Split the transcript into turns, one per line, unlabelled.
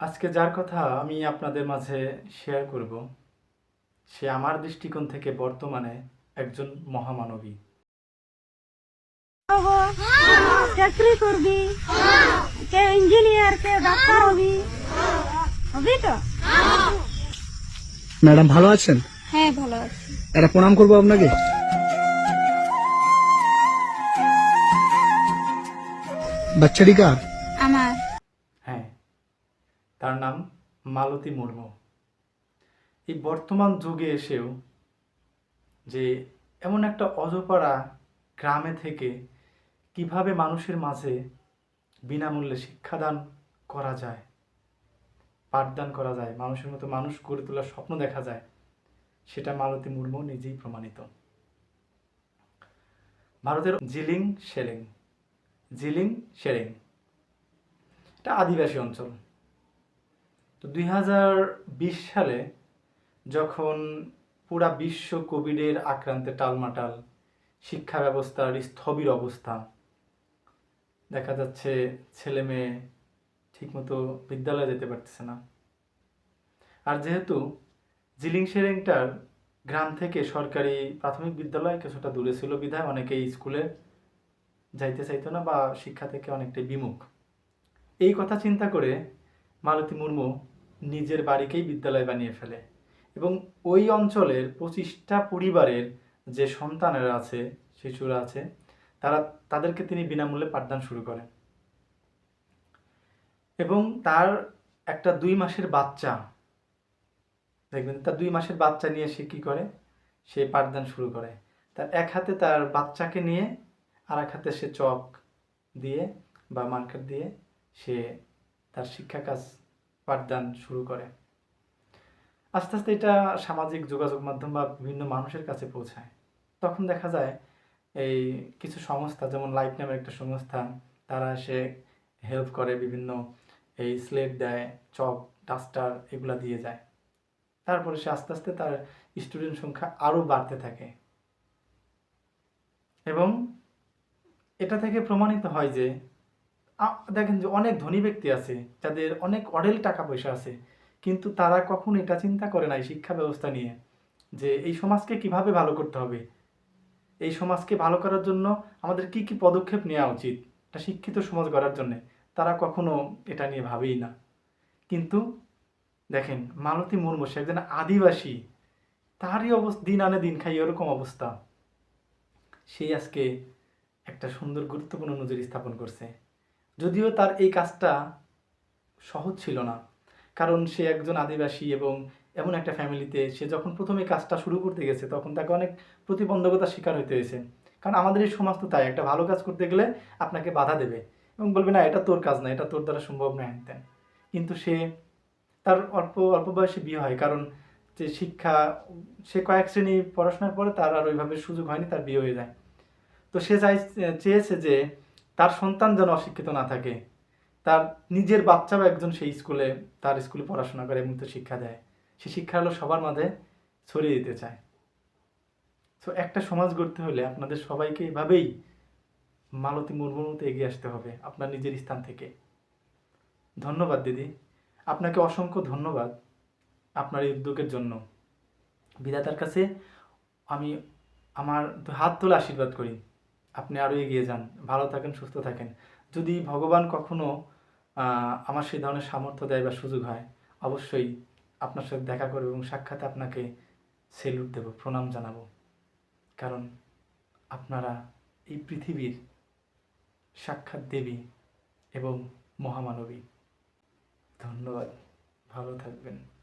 আজকে যার কথা আমি আপনাদের মাঝে শেয়ার করব সে আমার দৃষ্টিকোণ থেকে বর্তমানে একজন মহামানবী।
হব চাকরি করবি কে ইঞ্জিনিয়ার কে ডাক্তার হবি হবি তো?
ম্যাডাম ভালো আছেন?
হ্যাঁ ভালো আছি।
একটা প্রণাম করব আপনাকে। বাচ্চাটি কার
আমার
হ্যাঁ তার নাম মালতী মুর্মু। এই বর্তমান যুগে এসেও যে এমন একটা অজপাড়া গ্রামে থেকে কীভাবে মানুষের মাঝে বিনামূল্যে শিক্ষাদান করা যায়, পাঠদান করা যায়, মানুষের মতো মানুষ গড়ে তোলার স্বপ্ন দেখা যায়, সেটা মালতী মুর্মু নিজেই প্রমাণিত। ভারতের জিলিং শেরেং জিলিং শেরেং এটা আদিবাসী অঞ্চল। তো দুই হাজার বিশ সালে যখন পুরা বিশ্ব কোভিডের আক্রান্তে টালমাটাল শিক্ষা ব্যবস্থার স্থবির অবস্থা, দেখা যাচ্ছে ছেলে মেয়ে ঠিকমতো বিদ্যালয়ে যেতে পারতেছে না। আর যেহেতু জিলিং সেরেংটার গ্রাম থেকে সরকারি প্রাথমিক বিদ্যালয় কিছুটা দূরে ছিল, বিধায় অনেকেই স্কুলে যাইতে চাইতো না বা শিক্ষা থেকে অনেকটাই বিমুখ। এই কথা চিন্তা করে মালতী মুর্মু নিজের বাড়িকেই বিদ্যালয় বানিয়ে ফেলে এবং ওই অঞ্চলের পঁচিশটা পরিবারের যে সন্তানেরা আছে, শিশুরা আছে, তারা তাদেরকে তিনি বিনামূল্যে পাঠদান শুরু করেন। এবং তার একটা দুই মাসের বাচ্চা, দেখবেন তার দুই মাসের বাচ্চা নিয়ে সে কী করে? সে পাঠদান শুরু করে। তার এক হাতে তার বাচ্চাকে নিয়ে আর এক হাতে সে চক দিয়ে বা মার্কার দিয়ে সে তার শিক্ষা কাজ পাঠদান শুরু করে। আস্তে আস্তে এটা সামাজিক যোগাযোগ মাধ্যম বা বিভিন্ন মানুষের কাছে পৌঁছায়। তখন দেখা যায় এই কিছু সংস্থা, যেমন লাইফ নামের একটা সংস্থা, তারা এসে হেল্প করে বিভিন্ন এই স্লেট দেয়, চক ডাস্টার এগুলা দিয়ে যায়। তারপরে সে আস্তে আস্তে তার স্টুডেন্ট সংখ্যা আরও বাড়তে থাকে। এবং এটা থেকে প্রমাণিত হয় যে দেখেন যে অনেক ধনী ব্যক্তি আছে, যাদের অনেক অঢেল টাকা পয়সা আছে, কিন্তু তারা কখন এটা চিন্তা করে নাই শিক্ষা ব্যবস্থা নিয়ে যে এই সমাজকে কীভাবে ভালো করতে হবে? এই সমাজকে ভালো করার জন্য আমাদের কি কি পদক্ষেপ নেওয়া উচিত? একটা শিক্ষিত সমাজ গড়ার জন্য। তারা কখনো এটা নিয়ে ভাবেই না। কিন্তু দেখেন, মালতী মুর্মু সে একজন আদিবাসী, তারই অবস্থা দিন আনে দিন খাই এরকম অবস্থা। সেই আজকে একটা সুন্দর গুরুত্বপূর্ণ নজর স্থাপন করছে। যদিও তার এই কাজটা সহজ ছিল না। কারণ সে একজন আদিবাসী এবং এমন একটা ফ্যামিলিতে সে যখন প্রথমে কাজটা শুরু করতে গেছে, তখন তাকে অনেক প্রতিবন্ধকতার শিকার হতে হয়েছে। কারণ আমাদের এই সমাজ তো তাই, একটা ভালো কাজ করতে গেলে আপনাকে বাধা দেবে এবং বলবে, না, এটা তোর কাজ না, এটা তোর দ্বারা সম্ভব না, হ্যান কিন্তু সে তার অল্প অল্প বয়সে বিয়ে হয়, কারণ যে শিক্ষা, সে কয়েক শ্রেণি পড়াশোনার পরে তার আর ওইভাবে সুযোগ হয়নি, তার বিয়ে হয়ে যায়। তো সে চাই, চেয়েছে যে তার সন্তান যেন অশিক্ষিত না থাকে। তার নিজের বাচ্চাও একজন সেই স্কুলে, তার স্কুলে পড়াশোনা করে এবং শিক্ষা দেয়। সে শিক্ষা হলো সবার মাঝে ছড়িয়ে দিতে চায়। তো একটা সমাজ গড়তে হলে আপনাদের সবাইকে এভাবেই মালতী মুর্মুর এগিয়ে আসতে হবে আপনার নিজের স্থান থেকে। ধন্যবাদ, দিদি। আপনাকে অসংখ্য ধন্যবাদ আপনার এই উদ্যোগের জন্য। বিধাতার কাছে আমি আমার হাত তোলে আশীর্বাদ করি। আপনি আরও এগিয়ে যান। ভালো থাকেন, সুস্থ থাকেন। যদি ভগবান কখনো আমার সেই ধরনের সামর্থ্য দেয় বা সুযোগ হয়, অবশ্যই আপনার সাথে দেখা করব এবং সাক্ষাৎ আপনাকে সেলুট দেব, প্রণাম জানাব। কারণ আপনারা এই পৃথিবীর সাক্ষাৎ দেবী এবং মহামানবী। ধন্যবাদ। ভালো থাকবেন।